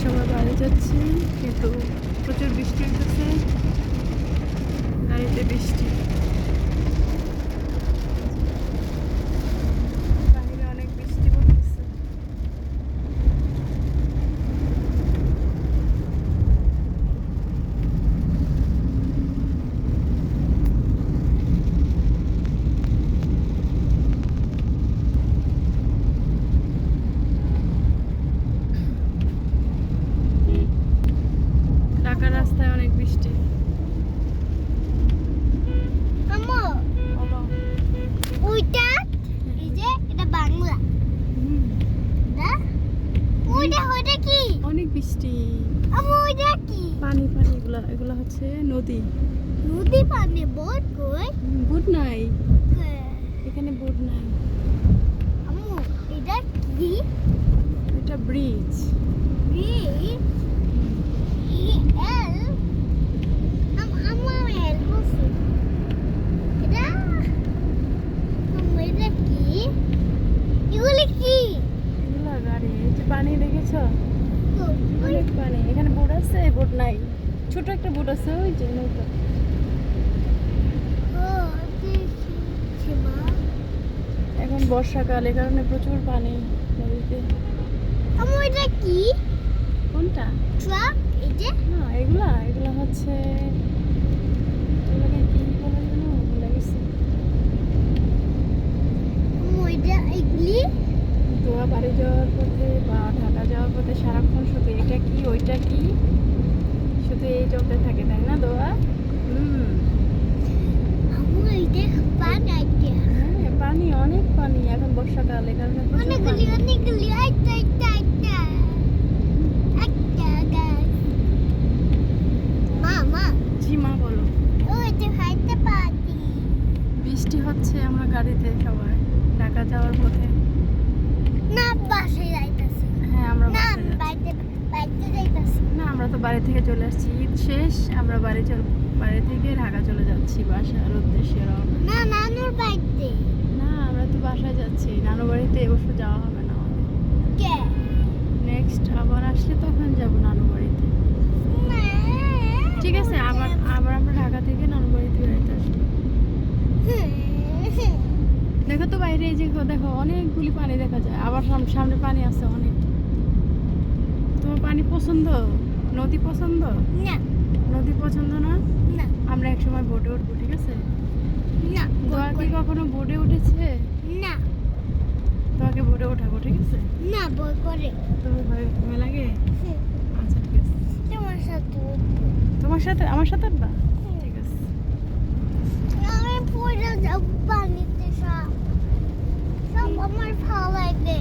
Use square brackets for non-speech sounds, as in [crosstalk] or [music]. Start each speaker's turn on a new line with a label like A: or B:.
A: সবাই বাইরে যাচ্ছি কিন্তু প্রচুর বৃষ্টি হইতেছে গাড়িতে বৃষ্টি বাইরে অনেক বৃষ্টি পড়তেছে ঢাকার রাস্তায় অনেক বৃষ্টি
B: আম্মু
A: বলো
B: ওইটা এই যে এটা বাংলা
A: হুম,
B: এটা ওইটা ওইটা কি
A: অনেক বৃষ্টি
B: আম্মু ওইটা কি?
A: পানি পানি এগুলো এগুলো হচ্ছে নদী।
B: নদী পানি বোট কই?
A: বুট নাই।
B: কই?
A: এখানে বুট নাই।
B: আম্মু এটা কি?
A: এটা ব্রিজ।
B: ই এল আম আম্মু এল বলছি এটা? আম্মু এটা কি? এগুলি কি?
A: এগুলো গাড়ি এই যে পানি দেখেছ? অনেক পানি এখানে বোট আছে বোট নাই। ছোট একটা বোট আছে ওই যে নৌকা। এখন বর্ষাকাল এ কারণে প্রচুর পানি নদীতে।
B: এটা কি?
A: কোনটা?
B: ট্রাক? এই যে?
A: না এগুলা এগুলা হচ্ছে এগুলোকে কি বলে যেন ভুলে গেছি।
B: এটা এগুলি?
A: দোয়া বাড়ি যাওয়ার পথে বা ঢাকা যাওয়ার পথে সারাক্ষণ শুধু এটা ওইটা কি? শুধু এই চলতে থাকে তাই না দোয়া? হুম।
B: পানি আছে
A: হ্যাঁ পানি অনেক পানি এখন বর্ষাকাল
B: অনেকগুলি অনেকগুলি এটা
A: বৃষ্টি হচ্ছে আমরা গাড়িতে সবাই ঢাকা যাওয়ার পথে।
B: না বাসে যাইতাছি।
A: হ্যাঁ আমরা বাসে যাচ্ছি।
B: বাইতে বাইতে যাইতাছি
A: না আমরা তো বাড়ি থেকে চলে আসছি ঈদ শেষ আমরা বাড়ি চল বাড়ি থেকে ঢাকা চলে যাচ্ছি বাসার উদ্দেশ্যে
B: না নানুর বাইতে
A: না আমরা তো বাসায় যাচ্ছি নানু বাড়িতে এবছর যাওয়া হবে না আমাদের। নেক্সট আবার আসলে তখন যাব নানু বাড়িতে। ঠিক আছে আবার আবার আমরা ঢাকা থেকে নানু বাড়িতে বেড়াতে আসব। [laughs] দেখো তো বাইরে এই যে দেখো অনেকগুলি পানি দেখা যায়। আবার সাম- সামনে পানি আছে অনেক। তোমার পানি পছন্দ? নদী পছন্দ?
B: না।
A: নদী পছন্দ না?
B: না।
A: আমরা এক সময় বোটে উঠবো ঠিক আছে?
B: না
A: তোমার কি কখনো বোটে উঠেছে?
B: না।
A: তোমাকে বোটে ওঠাবো ঠিক আছে?
B: না বই করে।
A: তোমার ভয় ভয় লাগে? আচ্ছা ঠিক আছে।
B: তোমার সাথে
A: তোমার সাথে আমার সাথে উঠবা? ঠিক আছে।
B: আমি পড়ে যাব পানিতে সব। সব আমার ভালো লাগে